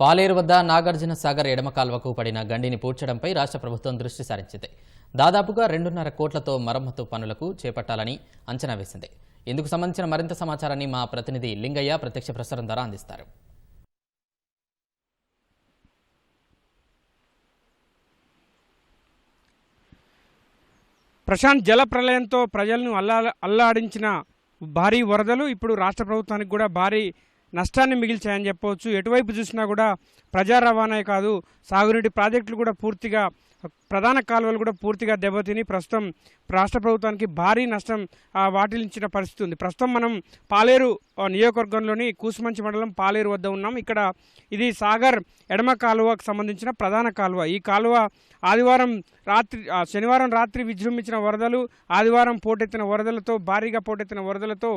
పాలేరు వద్ద నాగార్జున సాగర్ ఎడమ కాల్వకు పడిన గండిని పూడ్చడంపై రాష్ట్ర ప్రభుత్వం దృష్టి సారించింది. దాదాపుగా రెండున్నర కోట్లతో మరమ్మతు పనులకు చేపట్టాలని అంచనా వేసింది. ఇందుకు సంబంధించిన మరింత సమాచారాన్ని మా ప్రతినిధి లింగయ్య ప్రత్యక్ష ప్రసారం ద్వారా అందిస్తారు. ప్రశాంత్ జల ప్రళయంతో ప్రజలను అల్లా అల్లాడించిన భారీ వరదలు ఇప్పుడు రాష్ట్ర ప్రభుత్వానికి కూడా భారీ నష్టాన్ని మిగిల్చాయని చెప్పవచ్చు. ఎటువైపు చూసినా కూడా ప్రజా రవాణా కాదు సాగునీటి ప్రాజెక్టులు కూడా పూర్తిగా ప్రధాన కాలువలు కూడా పూర్తిగా దెబ్బతిని ప్రస్తుతం రాష్ట్ర ప్రభుత్వానికి భారీ నష్టం వాటిల్చిన వాటిల్లించిన పరిస్థితి ఉంది. ప్రస్తుతం మనం పాలేరు నియోజకవర్గంలోని కూసుమంచి మండలం పాలేరు వద్ద ఉన్నాం. ఇక్కడ ఇది సాగర్ ఎడమ కాలువకు సంబంధించిన ప్రధాన కాలువ. ఈ కాలువ ఆదివారం రాత్రి శనివారం రాత్రి విజృంభించిన వరదలు ఆదివారం పోటెత్తిన వరదలతో భారీగా పోటెత్తిన వరదలతో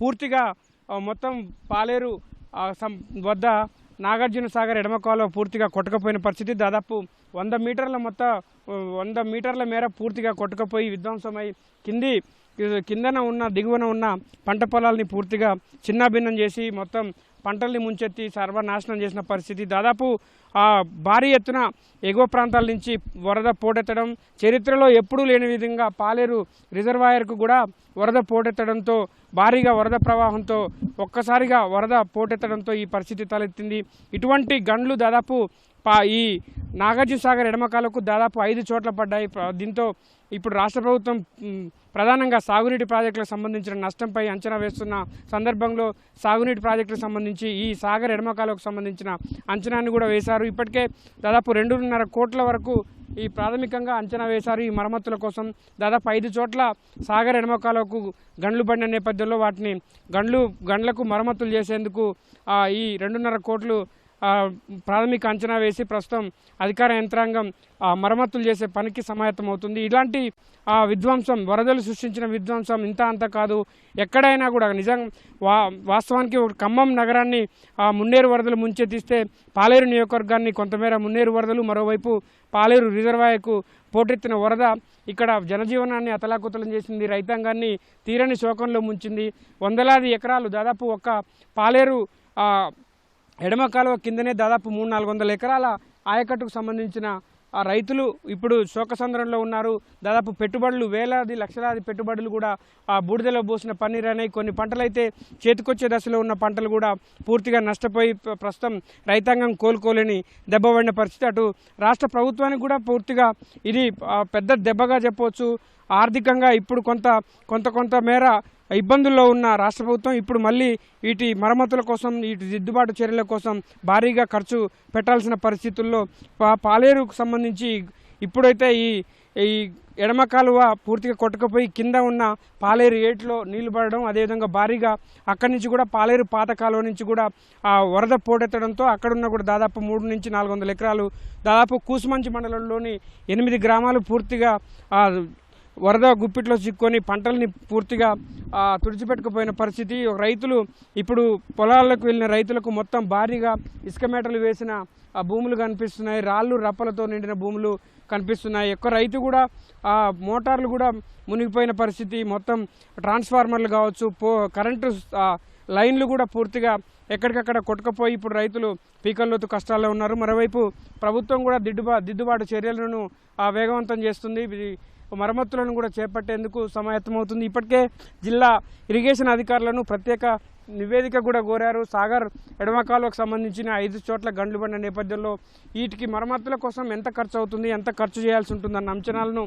పూర్తిగా మొత్తం పాలేరు సం- వద్ద నాగార్జున సాగర్ ఎడమ కాలువ పూర్తిగా కొట్టుకపోయిన పరిస్థితి. దాదాపు వంద మీటర్ల మొత్తం వంద మీటర్ల మేర పూర్తిగా కొట్టుకుపోయి విధ్వంసమై కింది కిందన ఉన్న దిగువన ఉన్న పంట పొలాల్ని పూర్తిగా చిన్నాభిన్నం చేసి మొత్తం పంటల్ని ముంచెత్తి సర్వనాశనం చేసిన పరిస్థితి. దాదాపు ఆ భారీ ఎత్తున ఎగువ ప్రాంతాల నుంచి వరద పోటెత్తడం చరిత్రలో ఎప్పుడూ లేని విధంగా పాలేరు రిజర్వాయర్కు కూడా వరద పోటెత్తడంతో భారీగా వరద ప్రవాహంతో ఒక్కసారిగా వరద పోటెత్తడంతో ఈ పరిస్థితి తలెత్తింది. ఇటువంటి గండ్లు దాదాపు ఈ నాగార్జున సాగర్ ఎడమకాలకు దాదాపు ఐదు చోట్ల పడ్డాయి. దీంతో ఇప్పుడు రాష్ట్ర ప్రభుత్వం ప్రధానంగా సాగునీటి ప్రాజెక్టులకు సంబంధించిన నష్టంపై అంచనా వేస్తున్న సందర్భంలో సాగునీటి ప్రాజెక్టులకు సంబంధించి ఈ సాగర్ ఎడమకాలకు సంబంధించిన అంచనాన్ని కూడా వేశారు. ఇప్పటికే దాదాపు రెండున్నర కోట్ల వరకు ఈ ప్రాథమికంగా అంచనా వేశారు ఈ మరమ్మతుల కోసం. దాదాపు ఐదు చోట్ల సాగర్ ఎడమకాలకు గండ్లు పడిన నేపథ్యంలో వాటిని గండ్లు గండ్లకు మరమ్మతులు చేసేందుకు ఈ రెండున్నర కోట్లు ప్రాథమిక అంచనా వేసి ప్రస్తుతం అధికార యంత్రాంగం ఆ, మరమ్మతులు చేసే పనికి సమాయత్తమవుతుంది ఇలాంటి ఆ, విధ్వంసం వరదలు సృష్టించిన విధ్వంసం ఇంత అంత కాదు. ఎక్కడైనా కూడా నిజం వా వాస్తవానికి ఒక ఖమ్మం నగరాన్ని ఆ, మున్నేరు వరదలు ముంచెత్తిస్తే పాలేరు నియోజకవర్గాన్ని కొంతమేర మున్నేరు వరదలు మరోవైపు పాలేరు రిజర్వాయర్కు పోటెత్తిన వరద ఇక్కడ జనజీవనాన్ని అతలాకుతలం చేసింది. రైతాంగాన్ని తీరని శోకంలో ముంచింది. వందలాది ఎకరాలు దాదాపు ఒక్క పాలేరు ఎడమ కాలువ కిందనే దాదాపు మూడు నాలుగు వందల ఎకరాల ఆయకట్టుకు సంబంధించిన ఆ రైతులు ఇప్పుడు శోకసంద్రంలో ఉన్నారు. దాదాపు పెట్టుబడులు వేలాది లక్షలాది పెట్టుబడులు కూడా ఆ బూడిదలో పోసిన పన్నీర్ అనేవి కొన్ని పంటలు అయితే చేతికొచ్చే దశలో ఉన్న పంటలు కూడా పూర్తిగా నష్టపోయి ప్రస్తుతం రైతాంగం కోలుకోలేని దెబ్బపడిన పరిస్థితి. అటు రాష్ట్ర ప్రభుత్వానికి కూడా పూర్తిగా ఇది పెద్ద దెబ్బగా చెప్పవచ్చు. ఆర్థికంగా ఇప్పుడు కొంత కొంత కొంత మేర ఇబ్బందుల్లో ఉన్న రాష్ట్ర ప్రభుత్వం ఇప్పుడు మళ్ళీ వీటి మరమ్మతుల కోసం వీటి దిద్దుబాటు చర్యల కోసం భారీగా ఖర్చు పెట్టాల్సిన పరిస్థితుల్లో పాలేరుకు సంబంధించి ఇప్పుడైతే ఈ ఈ ఎడమ కాలువ పూర్తిగా కొట్టుకుపోయి కింద ఉన్న పాలేరు ఏట్లో నీళ్ళు పడడం అదేవిధంగా భారీగా అక్కడి నుంచి కూడా పాలేరు పాత కాలువ నుంచి కూడా ఆ వరద పోటెత్తడంతో అక్కడున్న కూడా దాదాపు మూడు నుంచి నాలుగు వందల ఎకరాలు దాదాపు కూసుమంచి మండలంలోని ఎనిమిది గ్రామాలు పూర్తిగా వరద గుప్పిట్లో చిక్కుకొని పంటల్ని పూర్తిగా తుడిచిపెట్టుకుపోయిన పరిస్థితి. రైతులు ఇప్పుడు పొలాలకు వెళ్ళిన రైతులకు మొత్తం భారీగా ఇసుక మేటలు వేసిన ఆ భూములు కనిపిస్తున్నాయి. రాళ్ళు రప్పలతో నిండిన భూములు కనిపిస్తున్నాయి. ఒక్క రైతు కూడా ఆ మోటార్లు కూడా మునిగిపోయిన పరిస్థితి. మొత్తం ట్రాన్స్ఫార్మర్లు కావచ్చు పో కరెంటు లైన్లు కూడా పూర్తిగా ఎక్కడికక్కడ కొట్టుకుపోయి ఇప్పుడు రైతులు పీకల్లోతు కష్టాల్లో ఉన్నారు. మరోవైపు ప్రభుత్వం కూడా దిద్దుబా దిద్దుబాటు చర్యలను వేగవంతం చేస్తుంది. ఇది మరమ్మతులను కూడా చేపట్టేందుకు సమాయత్తమవుతుంది. ఇప్పటికే జిల్లా ఇరిగేషన్ అధికారులను ప్రత్యేక నివేదిక కూడా కోరారు. సాగర్ ఎడమకాలకు సంబంధించిన ఐదు చోట్ల గండ్లు పడిన నేపథ్యంలో వీటికి మరమ్మతుల కోసం ఎంత ఖర్చు అవుతుంది ఎంత ఖర్చు చేయాల్సి ఉంటుందన్న అంచనాలను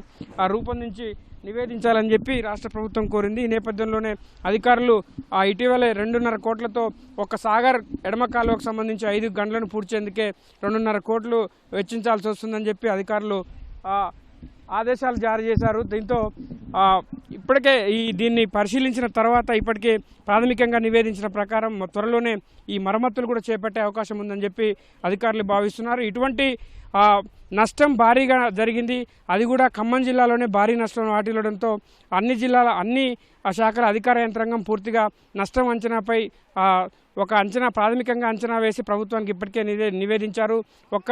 రూపొందించి నివేదించాలని చెప్పి రాష్ట్ర ప్రభుత్వం కోరింది. ఈ నేపథ్యంలోనే అధికారులు ఆ ఇటీవలే రెండున్నర కోట్లతో ఒక సాగర్ ఎడమ కాలువకు సంబంధించి ఐదు గంటలను పూడ్చేందుకే రెండున్నర కోట్లు వెచ్చించాల్సి వస్తుందని చెప్పి అధికారులు ఆదేశాలు జారీ చేశారు. దీంతో ఇప్పటికే ఈ దీన్ని పరిశీలించిన తర్వాత ఇప్పటికే ప్రాథమికంగా నివేదించిన ప్రకారం త్వరలోనే ఈ మరమ్మతులు కూడా చేపట్టే అవకాశం ఉందని చెప్పి అధికారులు భావిస్తున్నారు. ఇటువంటి నష్టం భారీగా జరిగింది. అది కూడా ఖమ్మం జిల్లాలోనే భారీ నష్టం వాటిల్లడంతో అన్ని జిల్లాల అన్ని ఆ శాఖల అధికార యంత్రాంగం పూర్తిగా నష్టం అంచనాపై ఒక అంచనా ప్రాథమికంగా అంచనా వేసి ప్రభుత్వానికి ఇప్పటికే నివే నివేదించారు. ఒక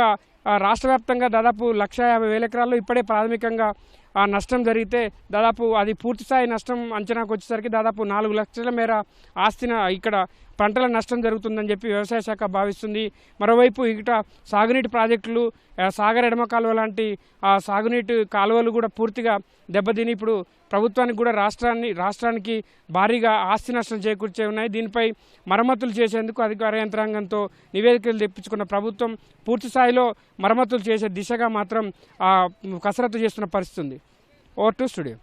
రాష్ట్ర వ్యాప్తంగా దాదాపు లక్ష యాభై వేల ఎకరాల్లో ఇప్పుడే ప్రాథమికంగా ఆ నష్టం జరిగితే దాదాపు అది పూర్తిస్థాయి నష్టం అంచనాకు వచ్చేసరికి దాదాపు నాలుగు లక్షల మేర ఆస్తిన ఇక్కడ పంటల నష్టం జరుగుతుందని చెప్పి వ్యవసాయ శాఖ భావిస్తుంది. మరోవైపు ఇట సాగునీటి ప్రాజెక్టులు సాగర్ ఎడమ కాలువ లాంటి ఆ సాగునీటి కాలువలు కూడా పూర్తిగా దెబ్బతిని ఇప్పుడు ప్రభుత్వానికి కూడా రాష్ట్రాన్ని రాష్ట్రానికి భారీగా ఆస్తి నష్టం చేకూర్చే ఉన్నాయి. దీనిపై మరమ్మతులు చేసేందుకు అధికార యంత్రాంగంతో నివేదికలు తెప్పించుకున్న ప్రభుత్వం పూర్తి స్థాయిలో మరమ్మతులు చేసే దిశగా మాత్రం కసరత్తు చేస్తున్న పరిస్థితి ఉంది. Over to studio.